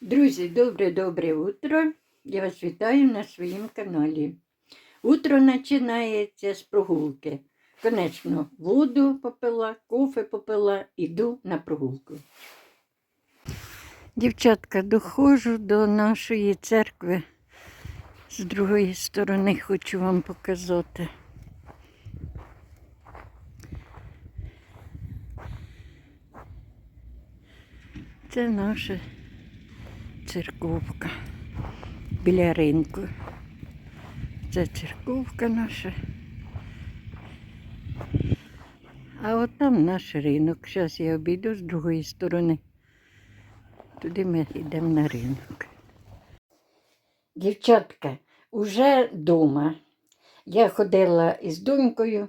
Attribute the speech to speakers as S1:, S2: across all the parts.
S1: Друзі, добре-добре утро. Я вас вітаю на своїм каналі. Утро починається з прогулки. Конечно, воду попила, кофе попила, іду на прогулку. Дівчатка, доходжу до нашої церкви. З другої сторони хочу вам показати. Це наша церковка біля ринку. Це церковка наша. А от там наш ринок. Зараз я обійду з другої сторони. Туди ми йдемо на ринок. Дівчатка, уже вдома. Я ходила із донькою,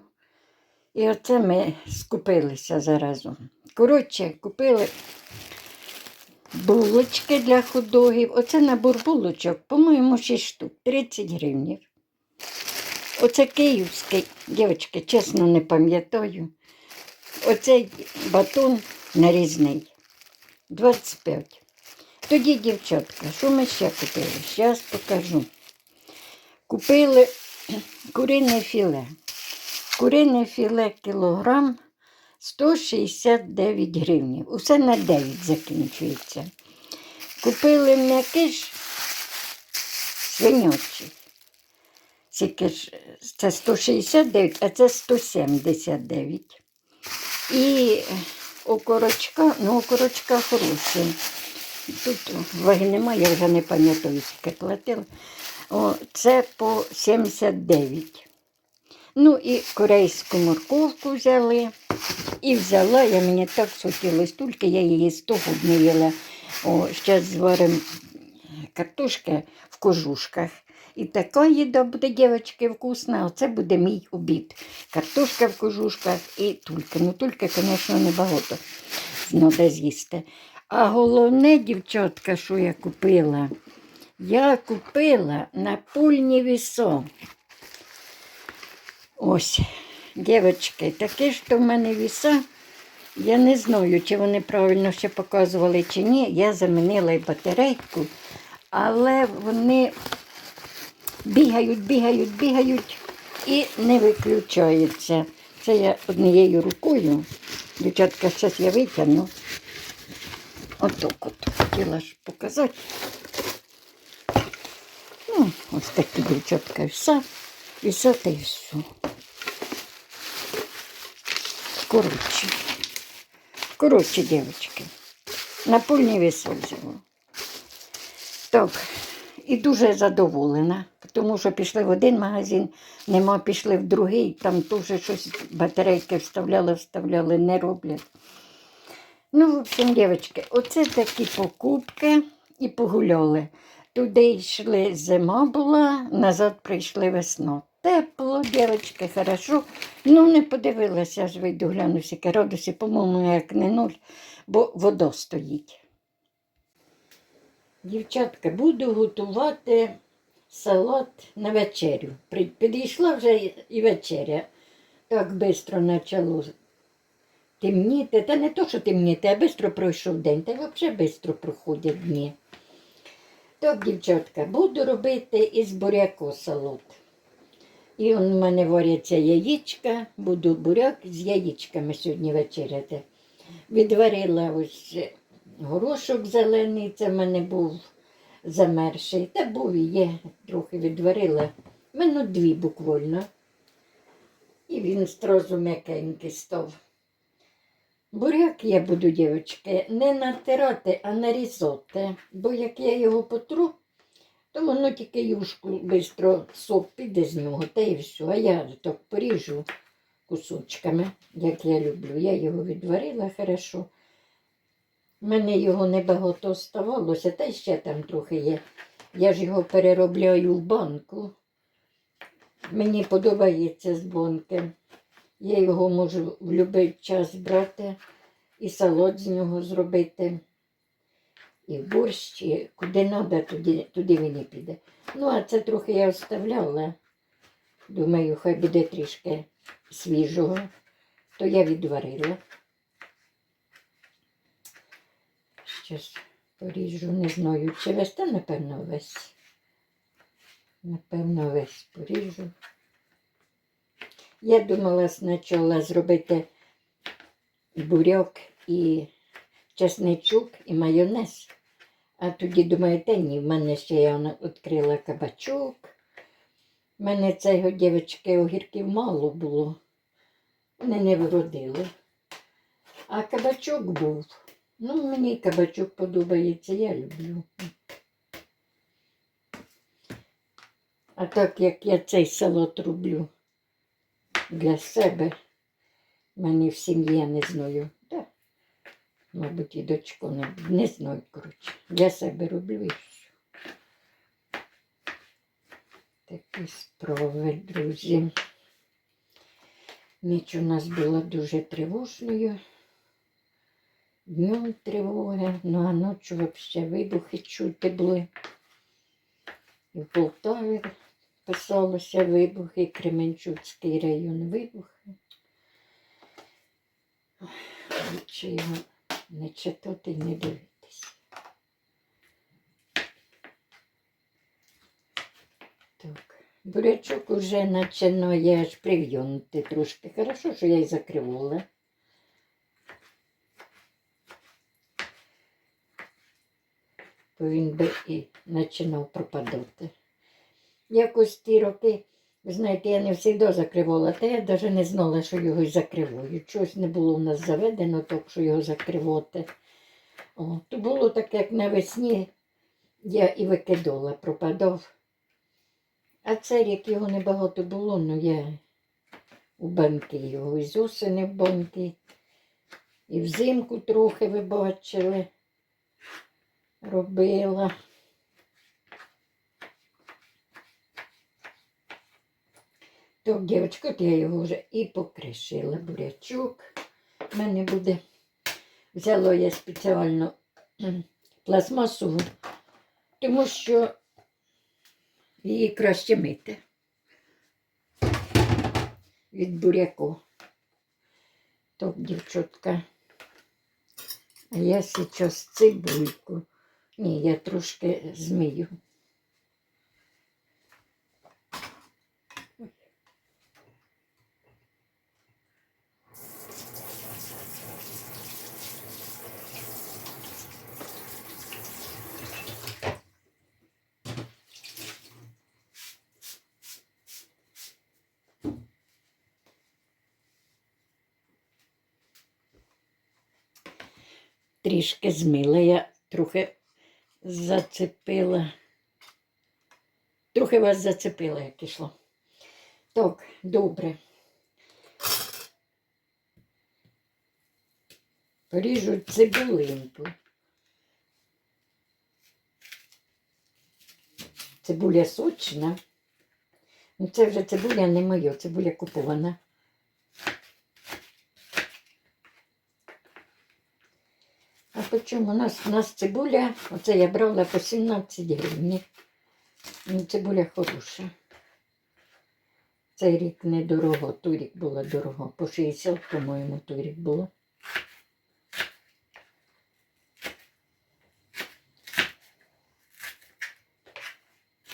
S1: і оце ми скупилися заразом. Коротше, купили булочки для худогів. Оце набор булочок, по-моєму, 6 штук, 30 гривнів. Оце київський, дівчатки, чесно не пам'ятаю. Оцей батон нарізний. 25. Тоді, дівчатка, що ми ще купили? Зараз покажу. Купили курине філе. Курине філе кілограм 169 гривень. Усе на 9 закінчується. Купили м'якиш свинячий. Скільки ж, Це 169, а це 179. І окорочка, ну окорочка хороша. Тут ваги немає, я вже не пам'ятаю, скільки платила. О, це по 79. Ну і корейську морковку взяли. І взяла, я мені так хотілося, тільки я її 100 год не їла. О, зараз зваримо картошки в кожушках. І така їда буде, дівчатки, вкусна. Оце буде мій обід. Картошка в кожушках і тулька. Ну, тільки, звісно, небагато треба з'їсти. А головне, дівчатка, що я купила, я купила напольні вісо. Ось, дівчатки, таке ж то в мене віса. Я не знаю, чи вони правильно ще показували, чи ні. Я замінила і батарейку, але вони бігають, бігають, бігають і не виключаються. Це я однією рукою. Дівчатка, зараз я витягну. Отак от хотіла ж показати. Ну, ось такі дівчатка віса. Віса та й все. Коротше. Коротше, дівчатки. Напольні веси взяла. Так, і дуже задоволена, тому що пішли в один магазин, нема, пішли в другий, там теж щось батарейки вставляли, вставляли, не роблять. Ну, в общем, дівчатки, оце такі покупки і погуляли. Туди йшли зима була, назад прийшли весна. Тепло, дівчатки, хорошо. Ну, не подивилася, аж вийду гляну, скільки градусів, по-моєму, як не нуль, бо вода стоїть. Дівчатка, буду готувати салат на вечерю. Підійшла вже і вечеря. Так швидко почало темніти. Та не то, що темніти, а швидко пройшов день. Та взагалі швидко проходять дні. Так, дівчатка, буду робити із буряку салат. І у мене варяться яєчка, буду буряк з яєчками сьогодні вечеряти. Відварила ось горошок зелений, це в мене був замерший. Та був і є, трохи відварила. Минут дві буквально. І він стразу м'якенький став. Буряк я буду, дівчатки, не натирати, а нарізати. Бо як я його потру, то воно тільки юшку швидко сок піде з нього, та і все. А я так поріжу кусочками, як я люблю. Я його відварила хорошо. У мене його небагато оставалося, та ще там трохи є. Я ж його переробляю в банку. Мені подобається з банки. Я його можу в будь-який час брати і салат з нього зробити. І в борщ, і куди треба, туди, туди він і піде. Ну, а це трохи я оставляла. Думаю, хай буде трішки свіжого, то я відварила. Щас Поріжу, не знаю, чи весь, та напевно весь. Напевно, весь поріжу. Я думала спочатку зробити буряк і чесничок і майонез. А тоді думаю, та ні, в мене ще я відкрила кабачок. У мене цього дівчатки огірків мало було. Вони не вродили. А кабачок був. Ну, мені кабачок подобається, я люблю. А так як я цей салат роблю для себе, в мене в сім'ї я не знаю. Мабуть, і дочку не, не знаю, коротше. Для себе роблю і все. Такі справи, друзі. Ніч у нас була дуже тривожною. Днем тривоги, ну а ночі взагалі вибухи чути були. І в Полтаві писалося вибухи, Кременчуцький район вибухи. Ой, його не читати, не дивитися. Так, бурячок уже починає аж прив'юнути трошки. Хорошо, що я й закривала. Бо він би і починав пропадати. Якось ті роки, ви знаєте, я не завжди закривала, та я навіть не знала, що його й закриваю. Чогось не було в нас заведено, так що його закривати. О, то було так, як навесні я і викидала, пропадав. А цей рік його небагато було, ну я у банки його і з осені в банки. І взимку трохи ви бачили, робила. Так, дівчатка, от я його вже і покришила бурячок. У мене буде. Взяла я спеціально кхм, пластмасову, тому що її краще мити від буряку. Так, дівчатка. А я зараз цибульку. Ні, я трошки змию. Трішки змила, я трохи зацепила. Трохи вас зацепила, як ішло. Так, добре. Поріжу цибулинку. Цибуля сочна. Ну, це вже цибуля не моя, цибуля купована. А по чому у нас, у нас цибуля, оце я брала по 17 гривень. Ну, цибуля хороша. Цей рік недорого, той було дорого. По 60, по-моєму, той було.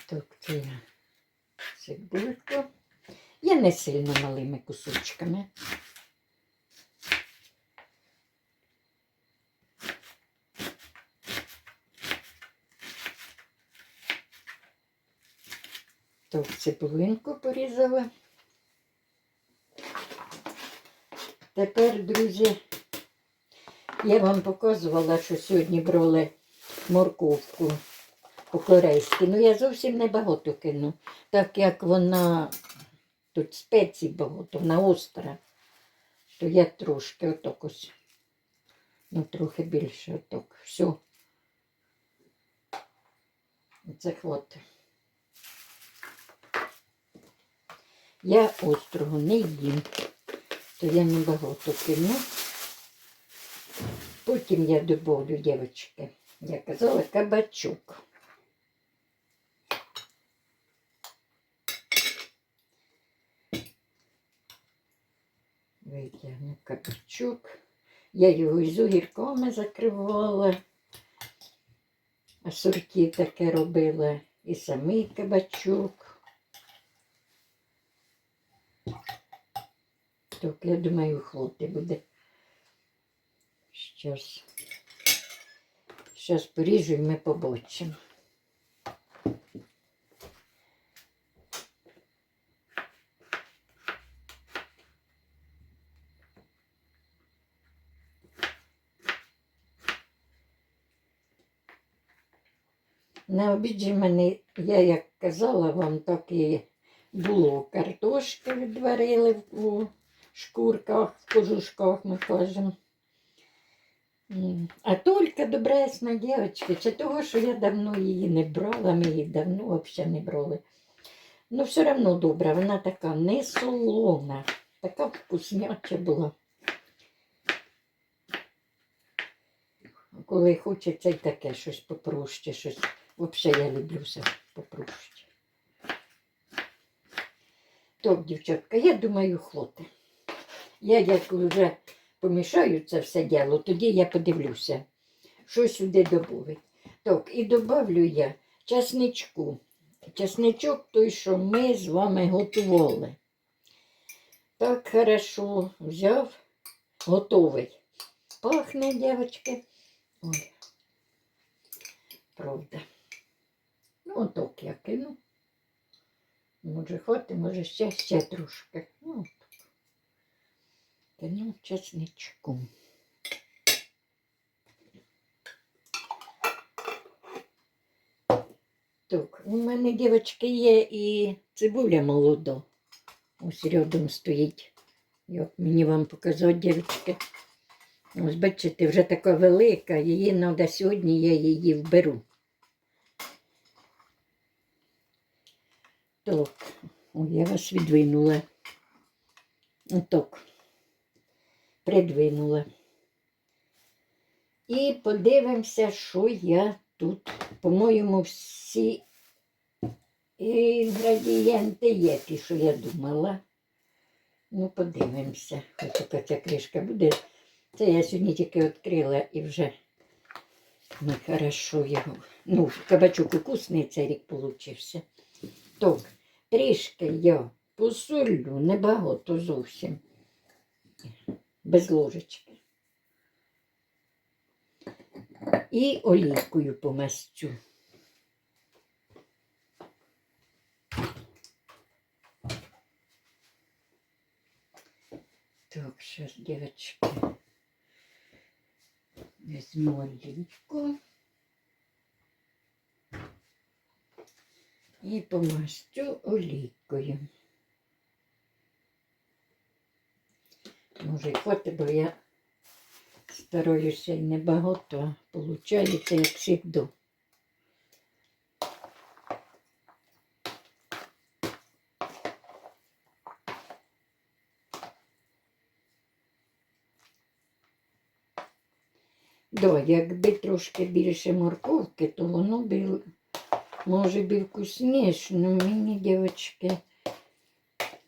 S1: Так, це я цибульку. Я не сильно малими кусочками. Так, цибулинку порізала. Тепер, друзі, я вам показувала, що сьогодні брали морковку по-корейськи. Ну, я зовсім не багато кину, так як вона тут спецій багато, вона остра, то я трошки отак ось. Ну, трохи більше отак. Все. Це хватить. Я острого не їм, то я не багато кину. Потім я добавлю, дівчатки, я казала, кабачок. Витягну кабачок. Я його із огірками закривала. асорті таке робила. І самий кабачок. Так, я думаю, хлоти буде. Щас. Щас поріжу і ми побачимо. На обіді мене, я як казала вам, так і було. Картошки відварили у шкурках, в кожушках, ми кажемо. А тільки добресна дівчинка, чи того, що я давно її не брала, ми її давно взагалі не брали. Ну, все одно добра, вона така не солона, така вкусняча була. Коли хочеться й таке щось попроще, щось. Взагалі я люблю все попроще. Так, дівчатка, я думаю, хлоти. Я як вже помішаю це все діло, тоді я подивлюся, що сюди додати. Так, і додавлю я часничку. Часничок той, що ми з вами готували. Так хорошо взяв, готовий. Пахне, дівчатки. Ой, правда. Ну, отак я кину. Може, хватить, може ще, ще трошки. Ну, Кину чесничку. Так, у мене, дівчатки, є і цибуля молода. Ось рядом стоїть. Як мені вам показати, дівчатки. Ось бачите, вже така велика, її треба сьогодні, я її вберу. Так, ой, я вас відвинула. Отак. Придвинула. І подивимося, що я тут. По-моєму, всі інгредієнти є, ті, що я думала. Ну, подивимося. Ось така ця кришка буде. Це я сьогодні тільки відкрила і вже ну, хорошо його. Ну, кабачок вкусний цей рік получився. Так, трішки я посолю, небагато зовсім. Без ложечки. І олійкою помастю. Так, сейчас, девочки, возьму олійку. І помастю олійкою. Може, і хватить, бо я стараюся й небагато, а виходить, як завжди. Да, якби трошки більше морковки, то воно б може б і вкусніше, але мені, дівчатки,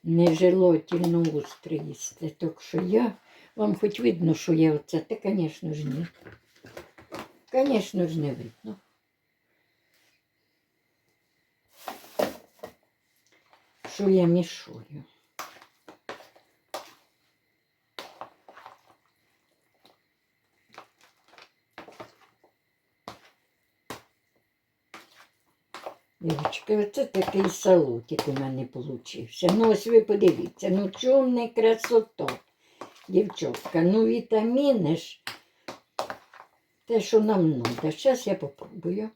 S1: нежелательно остро їсти. Так що я, вам хоч видно, що я оце, та, звісно ж, ні. Звісно ж, не видно. Що я мішую. Дівчатки, оце такий салутик у мене получився. Ну, ось ви подивіться, ну чому не красота, дівчатка, ну вітаміни ж, те, що нам треба. Зараз я попробую.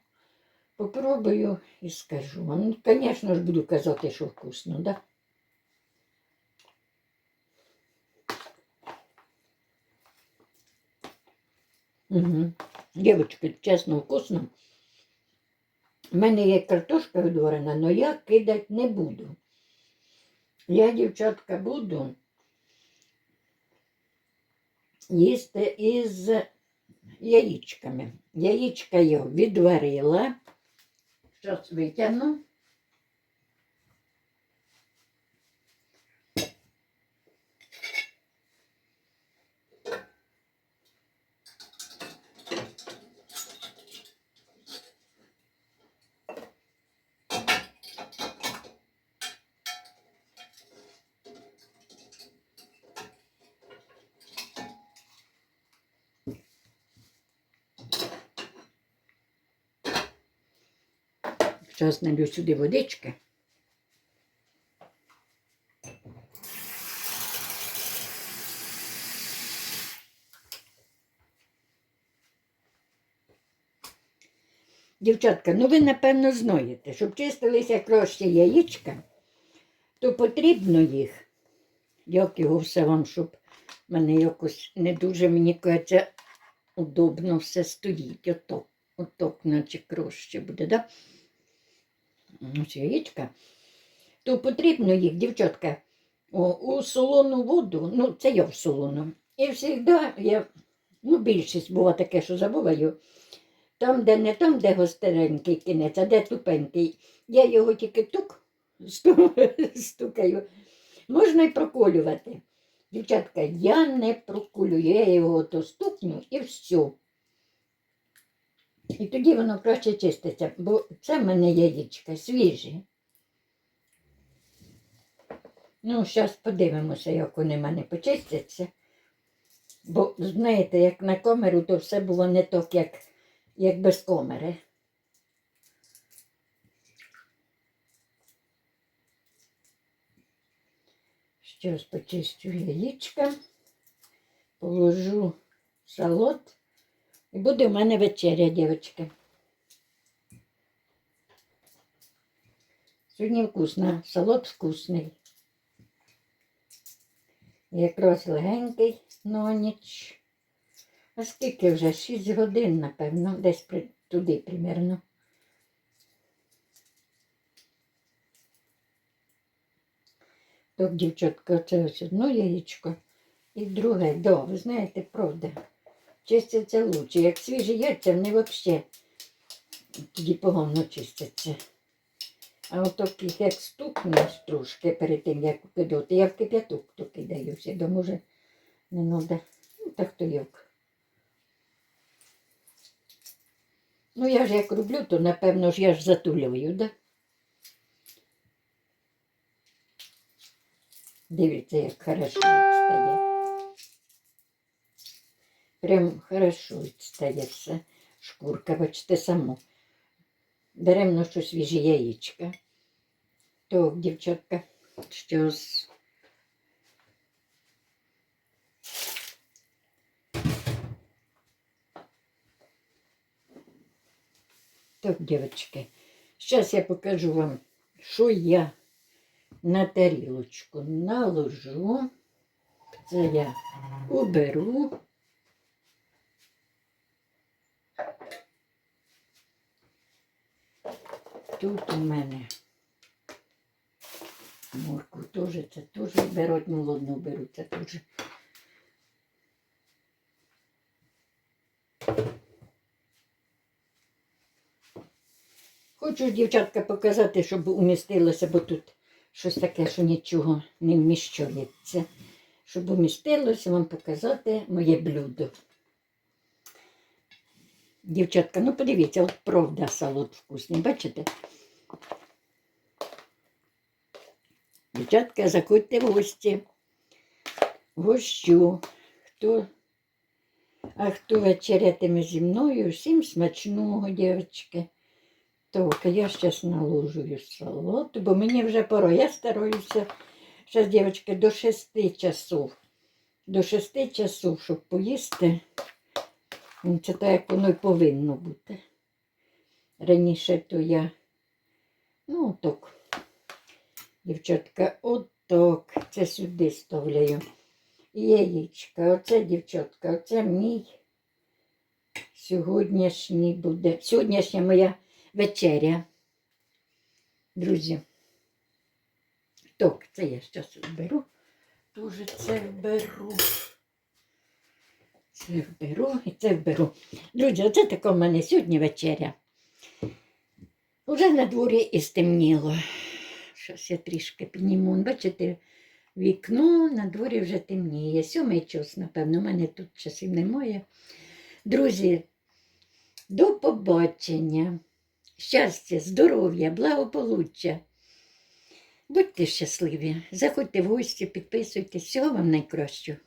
S1: Попробую і скажу. Ну, звісно ж, буду казати, що вкусно, да? Угу. Дівчатки, чесно, вкусно. У мене є картошка відварена, але я кидати не буду. Я, дівчатка, буду їсти із яєчками. Яєчка я відварила. Зараз витягну. Зараз налю сюди водички. Дівчатка, ну ви напевно знаєте, щоб чистилися краще яєчка, то потрібно їх. Як його все вам, щоб мене якось не дуже, мені кажеться, удобно все стоїть. Отак, отак, наче краще буде, да? Яєчка. То потрібно їх, дівчатка, у солону воду, ну це я в солону. І завжди я, ну більшість бува таке, що забуваю. Там, де не там, де гостренький кінець, а де тупенький. Я його тільки тук стукаю. Можна й проколювати. Дівчатка, я не проколюю, я його то стукну і все. І тоді воно краще чиститься, бо це в мене яєчка свіжі. Ну, зараз подивимося, як вони в мене почистяться. Бо, знаєте, як на камеру, то все було не так, як, як без камери. Щось почистю яєчка, положу салат і буде в мене вечеря, дівчатки. Сьогодні вкусно, салат вкусний. Якраз легенький на ніч. А скільки вже? 6 годин, напевно, десь при, туди примерно. Так, дівчатка, це ось одно яєчко і друге. Да, ви знаєте, правда. Чистяться лучше. Як свіжі яйця, вони взагалі тоді погано чистяться. А от як стукнеш трошки перед тим, як кидати, я в кип'яток то кидаю все, бо може не треба. Ну, так то як. Ну, я ж як роблю, то напевно ж я ж затулюю, да? Дивіться, як хорошо стає. Прям хорошо стає все. Шкурка, бачите, само. Беремо що свіжі яєчка. То, дівчатка, щось. Так, дівчатки, зараз я покажу вам, що я на тарілочку наложу. Це я уберу. Тут у мене морку теж, це теж беруть, молодну беруть, це теж. Хочу, дівчатка, показати, щоб умістилося, бо тут щось таке, що нічого не вміщується. Щоб умістилося, вам показати моє блюдо. Дівчатка, ну подивіться, от правда салат вкусний, бачите? Дівчатка, заходьте в гості. Гощу. Хто, а хто вечерятиме зі мною, всім смачного, дівчатки. Так, я зараз наложую салат, бо мені вже пора. Я стараюся, зараз, дівчатки, до 6 часов. До 6 часов, щоб поїсти. Це так, як воно й повинно бути. Раніше то я, ну, так, дівчатка, отак, це сюди ставляю. Яєчка, оце, дівчатка, оце мій сьогоднішній буде. Сьогоднішня моя вечеря. Друзі. Так, це я зараз вберу. Дуже це вберу. Це вберу і це вберу. Друзі, оце така в мене сьогодні вечеря. Уже на дворі і стемніло. Щось я трішки підніму. Бачите, вікно на дворі вже темніє. Сьомий час, напевно, у мене тут часів немає. Друзі, до побачення. Щастя, здоров'я, благополуччя. Будьте щасливі, заходьте в гості, підписуйтесь. Всього вам найкращого.